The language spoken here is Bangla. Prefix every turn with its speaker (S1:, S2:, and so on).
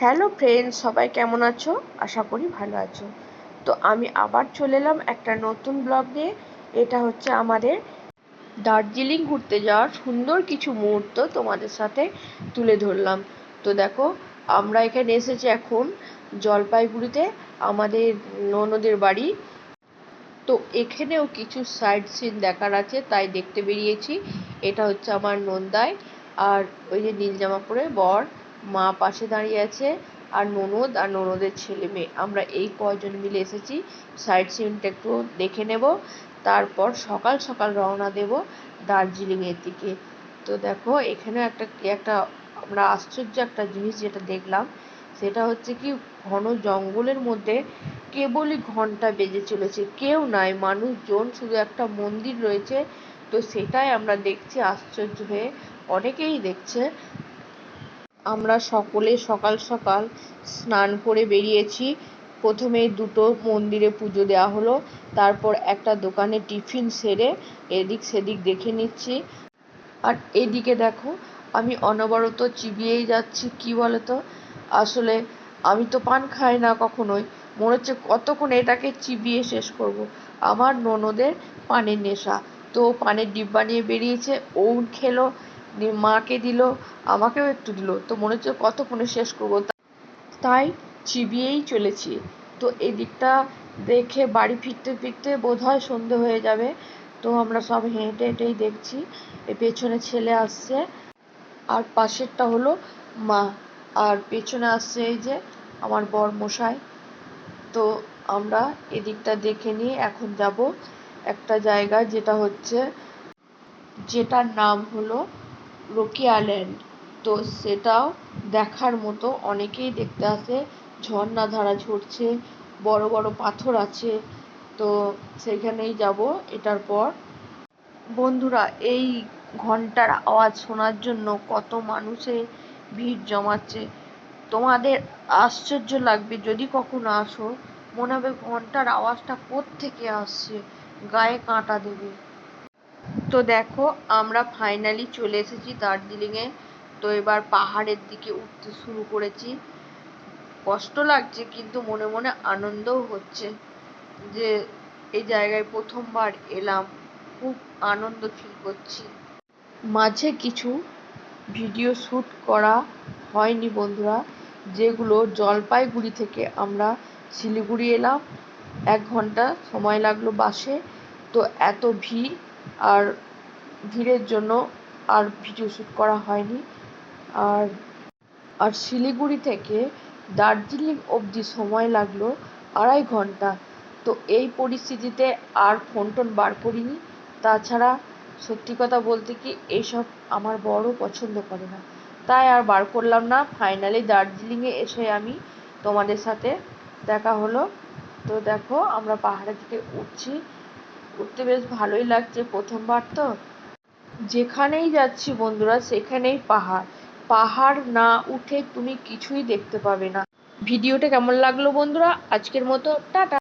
S1: হ্যালো ফ্রেন্ডস সবাই কেমন আছো? আশা করি ভালো আছো। তো আমি আবার চলে এলাম একটা নতুন ব্লগ নিয়ে। এটা হচ্ছে আমাদের দার্জিলিং ঘুরতে যাওয়ার সুন্দর কিছু মুহূর্ত তোমাদের সাথে তুলে ধরলাম। তো দেখো, আমরা এখানে এসেছি এখন জলপাইগুড়িতে, আমাদের ননদের বাড়ি। তো এখানেও কিছু সাইড সিন দেখার আছে, তাই দেখতে বেরিয়েছি। এটা হচ্ছে আমার নন্দায় আর ওই যে নীল জামা পরে বর। মা পাশে দাঁড়িয়ে আছে, আর ননদ আর ননদের ছেলে মেয়ে। আমরা এই কয়জন মিলে এসেছি সাইড সিনটা একটু দেখে নেব। তারপর সকাল সকাল রওনা দেব দার্জিলিংয়ের দিকে। তো দেখো এখানে একটা একটা আমরা আশ্চর্য একটা জিনিস যেটা দেখলাম, সেটা হচ্ছে কি ঘন জঙ্গলের মধ্যে কেবলই ঘণ্টা বেজে চলেছে। কেউ নাই, মানুষজন, শুধু একটা মন্দির রয়েছে। তো সেটাই আমরা দেখছি আশ্চর্য হয়ে। অনেকেই দেখছে আমরা সকলে সকাল সকাল স্নান করে বেরিয়েছি। প্রথমে দুটো মন্দিরে পুজো দেওয়া হলো, তারপর একটা দোকানে টিফিন সেরে এদিক সেদিক দেখে নিচ্ছি। আর এদিকে দেখো, আমি অনবরত চিবিয়েই যাচ্ছি, কি বলতো? আসলে আমি তো পান খাই না কখনোই। মনে হচ্ছে কতক্ষণ এটাকে চিবিয়ে শেষ করব। আমার ননদের পানের নেশা। তো পানের ডিব্বা নিয়ে বেরিয়েছে, ও খেলো মাকে দিল, আমাকেও একটু দিল। তো মনে হচ্ছে কতক্ষণে শেষ করব। তাই চিবিয়েই চলেছি। তো এদিকটা দেখে বাড়ি ফিরতে ফিরতে বোধ হয় সন্ধে হয়ে যাবে। তো আমরা সব হেঁটে হেঁটেই দেখছি, এ পেছনে ছেলে আসছে। আর পাশেরটা হলো মা। আর পেছনে আসছে এই যে আমার বর মশাই। তো আমরা এদিকটা দেখে নিয়ে এখন যাব একটা জায়গা যেটা হচ্ছে, যেটার নাম হলো রোকিয়া ল্যান্ড তো সেটাও দেখার মতো অনেকেই দেখতে আসে। ঝর্ণা ধারা ঝরছে, বড় বড় পাথর আছে। তো সেখানেই যাব, এটার পর। বন্ধুরা, এই ঘণ্টার আওয়াজ শোনার জন্য কত মানুষের ভিড় জমাচ্ছে। তোমাদের আশ্চর্য লাগবে যদি কখনো আসো। মনে হবে ঘণ্টার আওয়াজটা থেকে আসছে। গায়ে কাঁটা দেবে। তো দেখো, আমরা ফাইনালি চলে এসেছি দার্জিলিংয়ে। তো এবার পাহাড়ের দিকে উঠতে শুরু করেছি। কষ্ট লাগছে, কিন্তু মনে মনে আনন্দও হচ্ছে যে এই জায়গায় প্রথমবার এলাম। খুব আনন্দ ফিল করছি। মাঝে কিছু ভিডিও শ্যুট করা হয়নি বন্ধুরা, যেগুলো জলপাইগুড়ি থেকে আমরা শিলিগুড়ি এলাম। এক ঘণ্টা সময় লাগল বাসে। তো এত ভিড় আর ভিড়ের জন্য আর ভিডিও শ্যুট করা হয়নি। আর আর শিলিগুড়ি থেকে দার্জিলিং অবধি সময় লাগল আড়াই ঘণ্টা। তো এই পরিস্থিতিতে আর ফোন টোন বার করিনি। তাছাড়া সত্যি কথা বলতে কি এইসব আমার বড় পছন্দ করে না। তাই আর বার করলাম না। ফাইনালি দার্জিলিংয়ে এসে আমি তোমাদের সাথে দেখা হলো। তো দেখো আমরা পাহাড়ের দিকে উঠছি। উঠতে বেশ ভালোই লাগছে প্রথমবার তো। যেখানেই যাচ্ছি বন্ধুরা, সেখানেই পাহাড়। পাহাড় না উঠে তুমি কিছুই দেখতে পাবে না। ভিডিওটা কেমন লাগল বন্ধুরা? আজকের মতো টাটা।